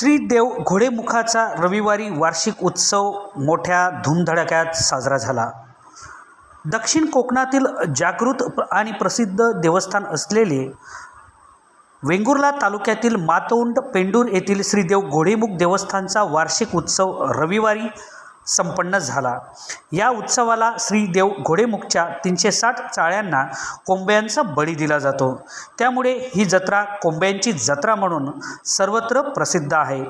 श्रीदेव घोडेमुखाचा रविवारी वार्षिक उत्सव मोठ्या धूमधडाक्यात साजरा झाला. दक्षिण कोकणातील जागृत आणि प्रसिद्ध देवस्थान असलेले वेंगुर्ला तालुक्यातील मातोंड पेंडूर येथील श्रीदेव घोडेमुख देवस्थानचा वार्षिक उत्सव रविवारी संपन्न झाला. या उत्सवाला श्रीदेव घोडेमुखच्या तीनशे साठ चाळ्यांना कोंब्यांचा बळी दिला जातो. त्यामुळे ही जत्रा कोंब्यांची जत्रा म्हणून सर्वत्र प्रसिद्ध आहे.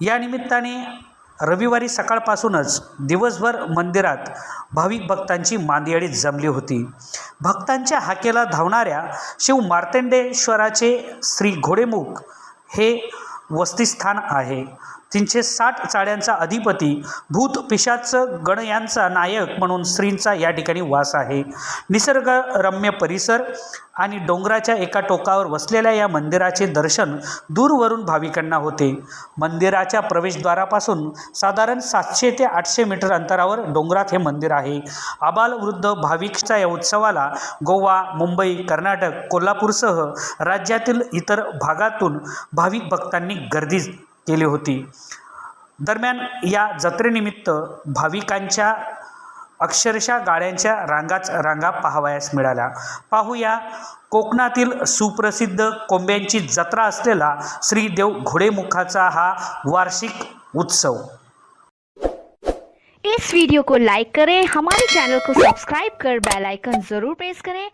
या निमित्ताने रविवारी सकाळपासूनच दिवसभर मंदिरात भाविक भक्तांची मांदियाळी जमली होती. भक्तांच्या हाकेला धावणाऱ्या शिव मार्तंडेश्वराचे श्री घोडेमुख हे वस्तीस्थान आहे. तीनशे साठ चाळ्यांचा अधिपती भूत पिशाच गण यांचा नायक म्हणून श्रींचा या ठिकाणी वास आहे. निसर्गरम्य परिसर आणि डोंगराच्या एका टोकावर वसलेल्या या मंदिराचे दर्शन दूरवरून भाविकांना होते. मंदिराच्या प्रवेशद्वारापासून साधारण सातशे ते आठशे मीटर अंतरावर डोंगरात हे मंदिर आहे. आबालवृद्ध भाविकच्या या उत्सवाला गोवा मुंबई कर्नाटक कोल्हापूरसह राज्यातील इतर भागातून भाविक भक्तांनी गर्दी केली होती. दरम्यान या जत्रेनिमित्त भाविकांच्या अक्षरशः गाड्यांच्या रांगाच रांगा पाहावयास मिळाल्या. पाहूया कोकणातील सुप्रसिद्ध कोंब्यांची जत्रा असलेला श्रीदेव घोडेमुखाचा हा वार्षिक उत्सव. इस वीडियो को लाइक करें हमारे चैनल को सब्सक्राइब कर बेल आइकन जरूर प्रेस करें